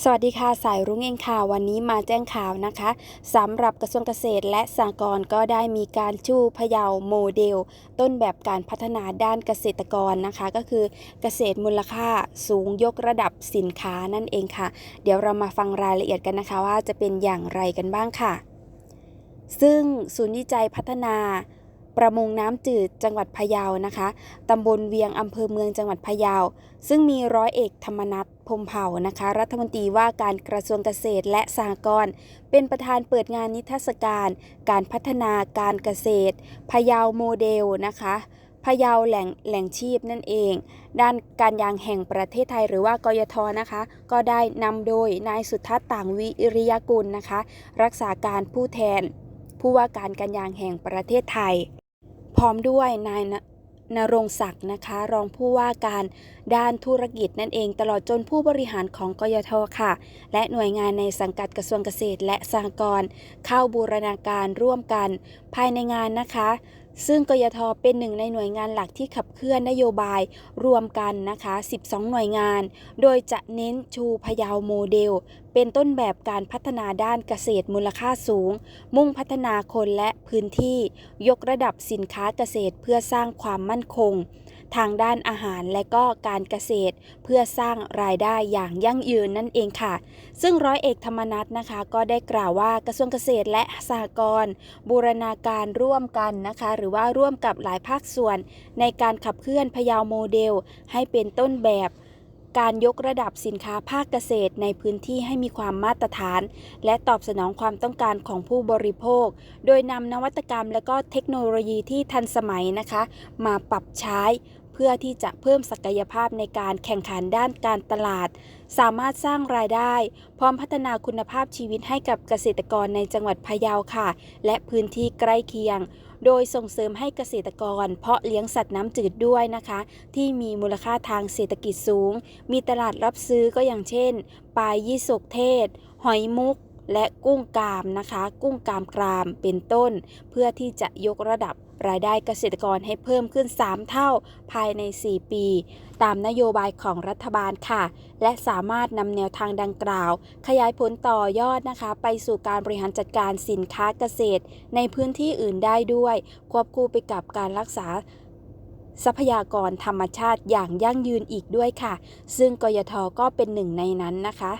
สวัสดีค่ะ สายรุ้งเองค่ะ วันนี้มาแจ้งข่าวนะคะสำหรับกระทรวงเกษตรและสหกรณ์ก็ได้มีการชูพยาโมเดล ต้นแบบการพัฒนาด้านเกษตรกรนะคะ ก็คือเกษตรมูลค่าสูงยกระดับสินค้านั่นเองค่ะ เดี๋ยวเรามาฟังรายละเอียดกันนะคะว่าจะเป็นอย่างไรกันบ้างค่ะ ซึ่งศูนย์วิจัยพัฒนา ประมงน้ำจืดจังหวัดพะเยานะคะตำบลเวียงอำเภอเมืองจังหวัดพะเยา ซึ่งมีร้อยเอกธรรมนัฐพมเผ่านะคะ รัฐมนตรีว่าการกระทรวงเกษตรและสหกรณ์เป็นประธานเปิดงานนิทรรศการ การพัฒนาการเกษตรพะเยาโมเดลนะคะพะเยาแหล่งแหล่งชีพนั่นเอง ด้านการยางแห่งประเทศไทยหรือว่ากยทนะคะ ก็ได้นำโดยนายสุทัศน์ต่างวิริยกุลนะคะ รักษาการผู้แทน ผู้ว่าการการยางแห่งประเทศไทย ร้อมด้วยนายนรงศักดิ์นะคะ รองผู้ว่าการด้านธุรกิจนั่นเอง ตลอดจนผู้บริหารของกยทค่ะ และหน่วยงานในสังกัดกระทรวงเกษตรและสหกรณ์เข้าบูรณาการร่วมกัน ภายในงานนะคะ ซึ่งกยทเป็นหนึ่งในหน่วยงานหลักที่ขับเคลื่อนนโยบายรวมกันนะคะ 12 หน่วยงาน โดยจะเน้นชูพยาโมเดล เป็นต้นแบบการพัฒนาด้านเกษตรมูลค่าสูง มุ่งพัฒนาคนและพื้นที่ ยกระดับสินค้าเกษตรเพื่อสร้างความมั่นคง ทางด้านอาหารและก็การเกษตร เพื่อสร้างรายได้อย่างยั่งยืนนั่นเองค่ะ ซึ่งร้อยเอกธรรมนัฐนะคะ ก็ได้กล่าวว่ากระทรวงเกษตรและสหกรณ์บูรณาการร่วมกันนะคะ หรือว่าร่วมกับหลายภาคส่วน ในการขับเคลื่อนพยาโมเดล ให้เป็นต้นแบบการยกระดับสินค้าภาคเกษตรในพื้นที่ให้มีความมาตรฐาน และตอบสนองความต้องการของผู้บริโภค โดยนำนวัตกรรมและก็เทคโนโลยีที่ทันสมัยนะคะ มาปรับใช้ เพื่อที่จะเพิ่มศักยภาพในการแข่งขันด้านการตลาด สามารถสร้างรายได้ พร้อมพัฒนาคุณภาพชีวิตให้กับเกษตรกรในจังหวัดพะเยาค่ะ และพื้นที่ใกล้เคียง โดยส่งเสริมให้เกษตรกร เพาะเลี้ยงสัตว์น้ำจืดด้วยนะคะ ที่มีมูลค่าทางเศรษฐกิจสูง มีตลาดรับซื้อก็อย่างเช่น ปลายี่สกเทศ หอยมุก และกุ้งกามนะคะ กุ้งกามกรามเป็นต้น เพื่อที่จะยกระดับ รายได้เกษตรกรให้เพิ่มขึ้น 3 เท่าภายใน 4 ปี ตามนโยบายของรัฐบาลค่ะ และสามารถนำแนวทางดังกล่าว ขยายผลต่อยอดนะคะ ไปสู่การบริหารจัดการสินค้าเกษตร ในพื้นที่อื่นได้ด้วย ควบคู่ไปกับการรักษาทรัพยากรธรรมชาติอย่างยั่งยืนอีกด้วยค่ะ ซึ่งกยทก็เป็นหนึ่งในนั้นนะคะ